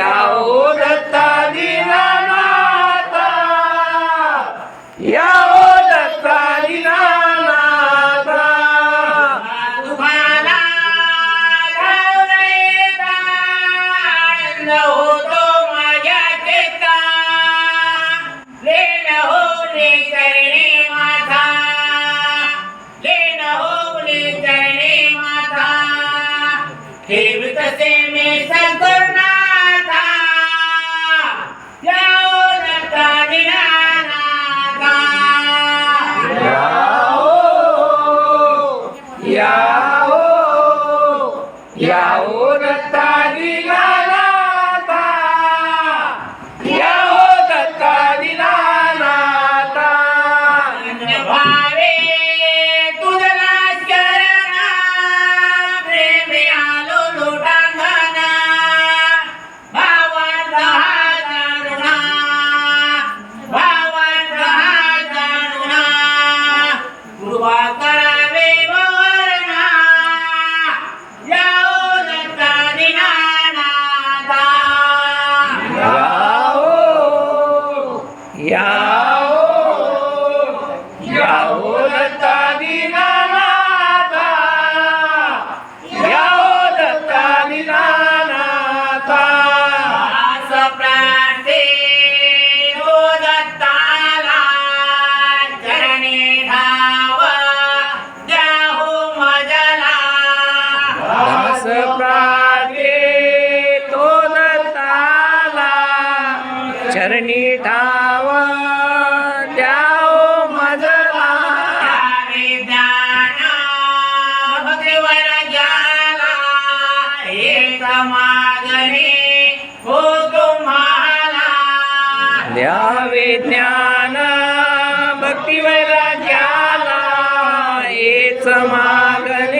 याओ दत्ता दिनानाथा याओ दत्ता दिनानाथा तुम्हाला आनंद होतो माझ्या चेता। लेन होणे करणे माझा लेन होणे करणे माझा हे तसे या हो या चरणी धाव मजला भगवर जाला एक हो तुम्हाला. द्यावे ज्ञान भक्तीवर ज्याला येच मागणे